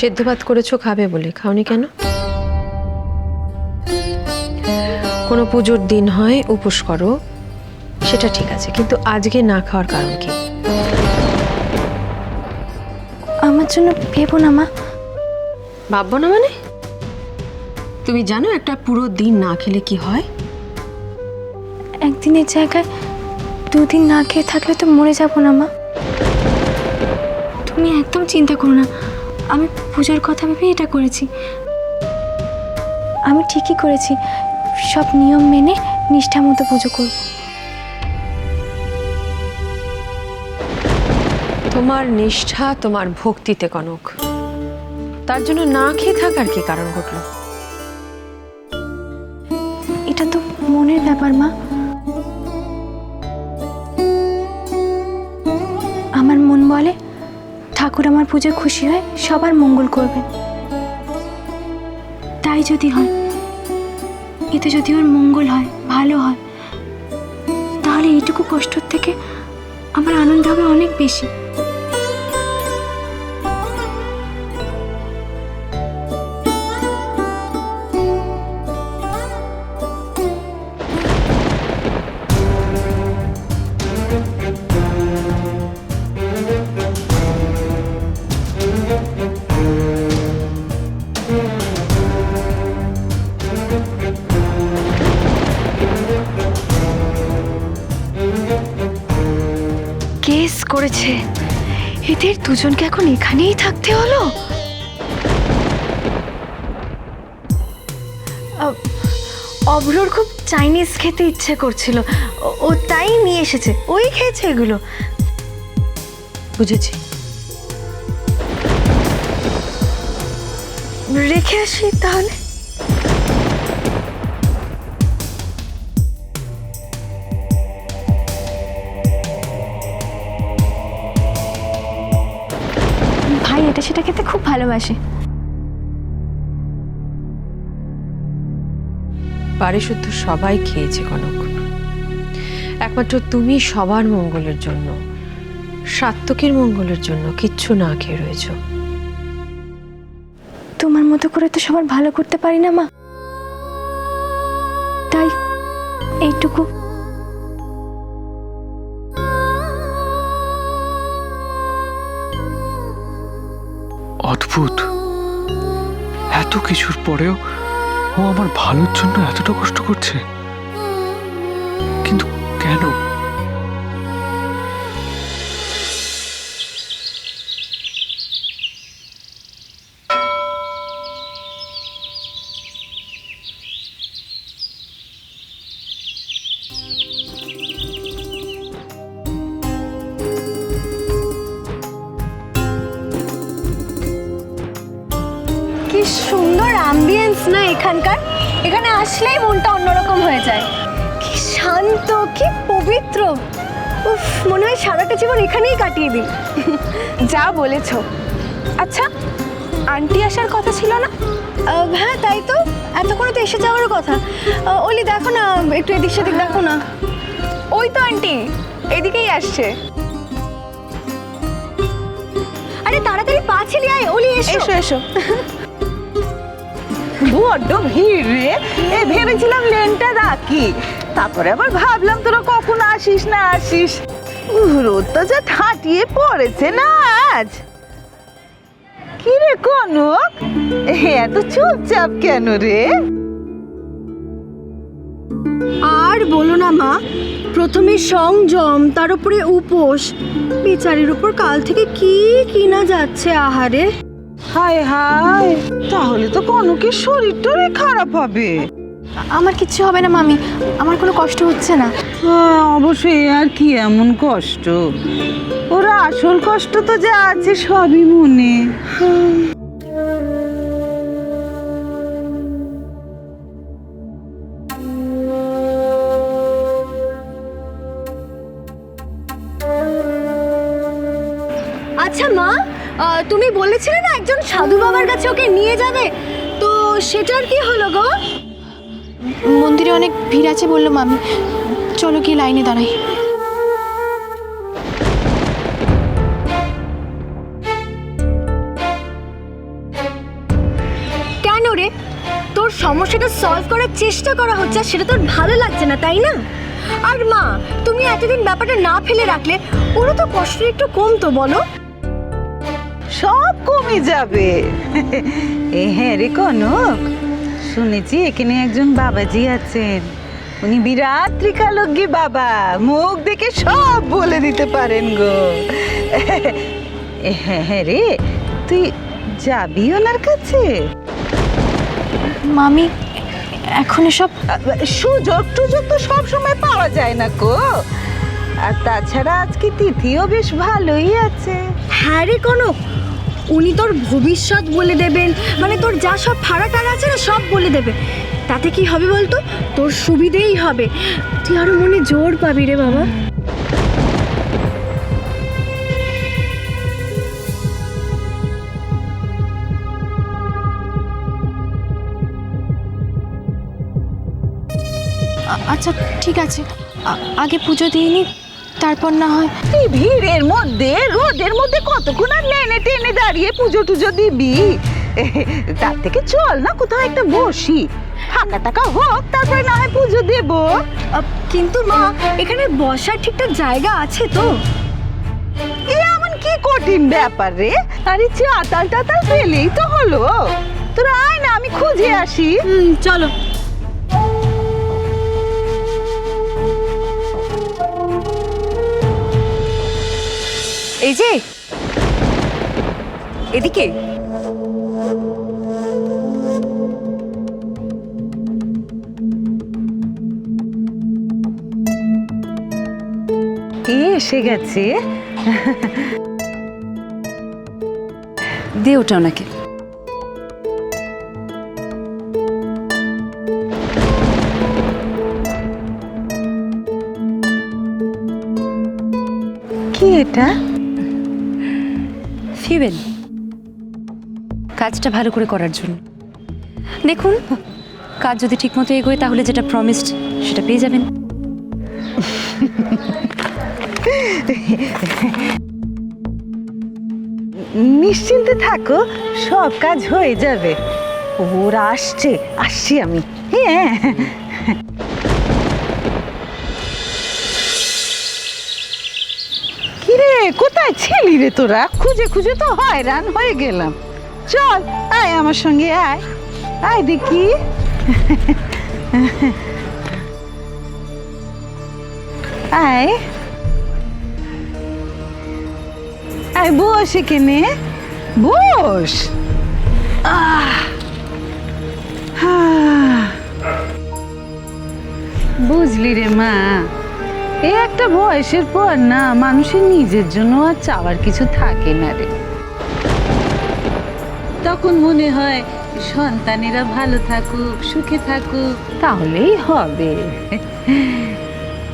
সেদ্ধ ভাত করেছ খাবে বলে। খাওনি কেন? কোনো পুজোর দিন হয় উপোস করো সেটা ঠিক আছে কিন্তু আজকে না খাওয়ার কারণ কি? আমার জন্য ভেবো না মা। ভাববো না মানে? তুমি জানো একটা পুরো দিন না খেলে কি হয়? একদিনের জায়গায় দুদিন না খেয়ে থাকলে তো মরে যাব না মা। তুমি একদম চিন্তা করো না। আমি পুজোর কথা ভেবে এটা করেছি। আমি ঠিকই করেছি। সব নিয়ম মেনে নিষ্ঠা মতো পুজো করব। তোমার নিষ্ঠা তোমার ভক্তিতে কনক। তার জন্য না খেয়ে থাকার কি কারণ ঘটলো? এটা তো মনের ব্যাপার মা। আমার মন বলে ঠাকুর আমার পুজো খুশি হয়, সবার মঙ্গল করবেন। তাই যদি হয়, এতে যদি ওর মঙ্গল হয়, ভালো হয়, তাহলে এইটুকু কষ্টর থেকে আমার আনন্দ হবে অনেক বেশি। দুজনকে এখন এখানেই থাকতে হলো? অভ্রর খুব চাইনিজ খেতে ইচ্ছে করছিল। ও তাই নিয়ে এসেছে। ওই খেয়েছে এগুলো। বুঝেছি। রেখে আসি তাহলে? এটা খেতে খুব ভালোবাসে। বাড়ি শুদ্ধ সবাই খেয়েছে কনক। একমাত্র তুমি সবার মঙ্গলের জন্য সাত্তকের মঙ্গলের জন্য কিচ্ছু না খেয়ে রয়েছ। তোমার মতো করে তো সবার ভালো করতে পারি না মা। তাই এইটুকু। অদ্ভুত। এত কিছুর পরেও ও আমার ভালোর জন্য এতটা কষ্ট করছে। কিন্তু অ্যাম্বিয়েন্স না এখানকার। এখানে আসলেই মনটা অন্যরকম হয়ে যায়। কি শান্ত কি পবিত্র। উফ মনে হয় সারাটা জীবন এখানেই কাটিয়ে দিই। যা বলেছ। আচ্ছা আন্টি আসার কথা ছিল না? হ্যাঁ তাই তো। এত করে তো এসে যাওয়ার কথা। ওলি দেখো না একটু এদিক সেদিক দেখো না। ওই তো আন্টি এদিকেই আসছে। আরে তাড়াতাড়ি পা আয় ওলি এসো। এসো এসো। বড্ড ভিড় রে। এ ভেবেছিলাম লেনটা রাখি। তারপরে আবার ভাবলাম তোরা কখন আসিস না আসিস। উহ, রোদটা যা ঠাটিয়ে পড়েছে না আজ। কি রে কনক এত চুপচাপ কেন রে? আর বলো না মা প্রথমে সংযম তার উপরে উপোস। বিচারের উপর কাল থেকে কি কিনা যাচ্ছে আহারে। হায় হায় তাহলে তো কনকের শরীরটারে খারাপ হবে। আমার কিচ্ছু হবে না মামি। আমার কোনো কষ্ট হচ্ছে না। অবশ্যই আর কি এমন কষ্ট? ওরা আসল কষ্ট তো যা আছে সবই মনে। কাছে ওকে নিয়ে যাবে? তো সেটার কি হলো গো? মন্দিরে অনেক ভিড় আছে বলল মামি। চলো কি লাইনে দাঁড়াই। কেন রে? তোর সমস্যাটা সলভ করার চেষ্টা করা হচ্ছে সেটা তোর ভালো লাগছে না তাই না? আর মা তুমি এতদিন ব্যাপারটা না ফেলে রাখলে ওরও তো কষ্ট একটু কমতো বলো। সব কমে যাবে। এ হ্যাঁ রে কনক শুনেছি এখানে একজন বাবাজি আছেন। উনি বিরাট ত্রিকালজ্ঞী বাবা মুখ দেখে সব বলে দিতে পারেন গো। হ্যাঁ হ্যাঁ রে তুই যাবি ওনার কাছে? মামি এখন এসব সুযোগ টুযোগ তো সব সময় পাওয়া যায় না গো। আর তাছাড়া আজকে তিথিও বেশ ভালোই আছে। হ্যাঁ রে কনক উনি তোর ভবিষ্যৎ বলে দেবেন। মানে তোর যা সব ফাড়া টাড়া আছে না, সব বলে দেবে। তাতে কি হবে বলতো? তোর সুবিধেই হবে। তুই আরও মনে জোর পাবি রে বাবা। আচ্ছা ঠিক আছে। আগে পুজো দিয়ে নি। তারপর না হয় এই ভিড়ের মধ্যে রোদের মধ্যে কতক্ষণ আর নেনে টেনে দাঁড়িয়ে পুজো টুজো দিবি? তার থেকে চল না কোথাও একটা বসি। ফাঁকা টাকা হোক তারপরে না হয় পুজো দেবো। কিন্তু মা এখানে বসার ঠিকঠাক জায়গা আছে তো। এ এমন কি কঠিন ব্যাপার রে? আরে চাতাল টাতাল পেলেই তো হলো। তোরা আয় না আমি খুঁজে আসি। চলো। এই যে। এদিকে। কে এসে গেছে। দে ওটা ওনাকে। কি এটা? ফিবেন কাজটা ভালো করে করার জন্য। দেখুন, কাজ যদি ঠিকমতো এগোয়, তাহলে যেটা প্রমিসড সেটা পেয়ে যাবেন। নিশ্চিন্তে থাকো, সব কাজ হয়ে যাবে। ওরা আসছে, আসছি আমি। হ্যাঁ। কোথায় ছিলি রে তোরা? খুঁজে খুঁজে তো হয়রান হয়ে গেলাম। চল, আয় আমার সঙ্গে, আয়। আয় দেখি। আয়। আয়, বস এখানে। বস। বুঝলি রে মা। এই একটা বয়সের পর না মানুষের নিজের জন্য আর চাওয়ার কিছু থাকে না রে। তখন মনে হয় সন্তানেরা ভালো থাকুক সুখে থাকুক। তাহলেই হবে।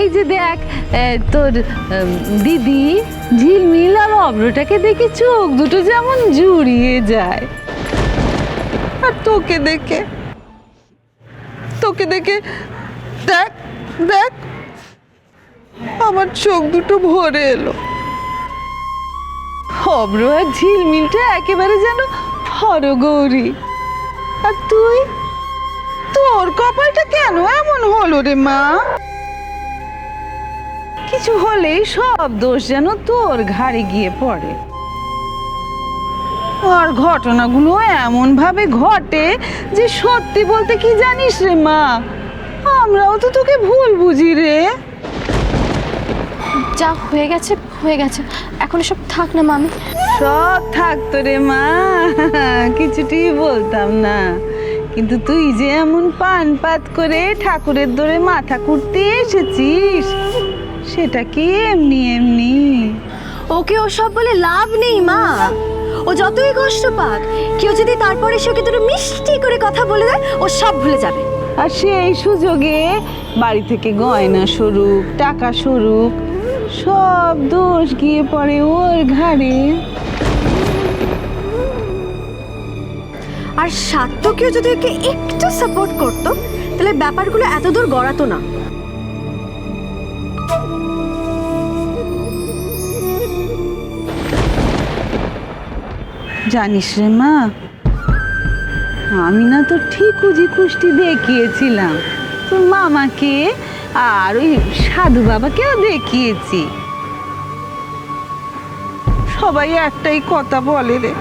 এই যে দেখ এ, তোর দিদি ঝিলমিল আর অব্রটাকে দেখে চোখ দুটো যেমন জুড়িয়ে যায়। আর তোকে দেখে তোকে দেখে দেখ দেখ। আমার চোখ দুটো ভরে এলো। অব্র আর ঝিলমিলটা একেবারে যেন হরগৌরী। আর তুই? তোর কপালটা কেন এমন হলো রে মা? কিছু হলেই সব দোষ যেন তোর ঘাড়ে গিয়ে পড়ে। আর ঘটনাগুলো এমন ভাবে ঘটে যে সত্যি বলতে কি জানিস রে মা? আমরাও তো তোকে ভুল বুঝি রে। যা হয়ে গেছে হয়ে গেছে। এখন সব থাক না মামি। সব থাকতো রে মা। কিছুটি বলতাম না। কিন্তু তুই যে এমন পান পাত করে ঠাকুরের দরে মাথা কুটতে এসেছিস সেটা কি এমনি এমনি? ওকে ওসব বলে লাভ নেই মা। ও যতই কষ্ট পাক কেউ যদি তারপরে সে ওকে দুটো মিষ্টি করে কথা বলে দেয় ও সব ভুলে যাবে। আর সেই সুযোগে বাড়ি থেকে গয়না স্বরূপ টাকা স্বরূপ সব দোষ গিয়ে পড়ে ওর ঘাড়ে। আর সাত্তকেও যদি ওকে একটু সাপোর্ট করতো তাহলে ব্যাপারগুলো এত দূর গড়াতো না। জানিস রে মা আমি না তো ঠিক উজি কুষ্টি দেখিয়েছিলাম। তোর মামাকে আর ওই সাধু বাবাকেও দেখিয়েছি। সবাই একটাই কথা বলে রে।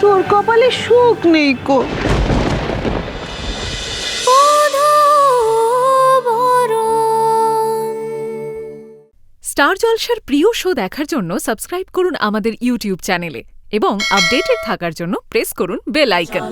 তোর কপালে সুখ নেই কো। স্টার জলসার প্রিয় শো দেখার জন্য সাবস্ক্রাইব করুন আমাদের ইউটিউব চ্যানেলে এবং আপডেটেড থাকার জন্য প্রেস করুন বেল আইকন।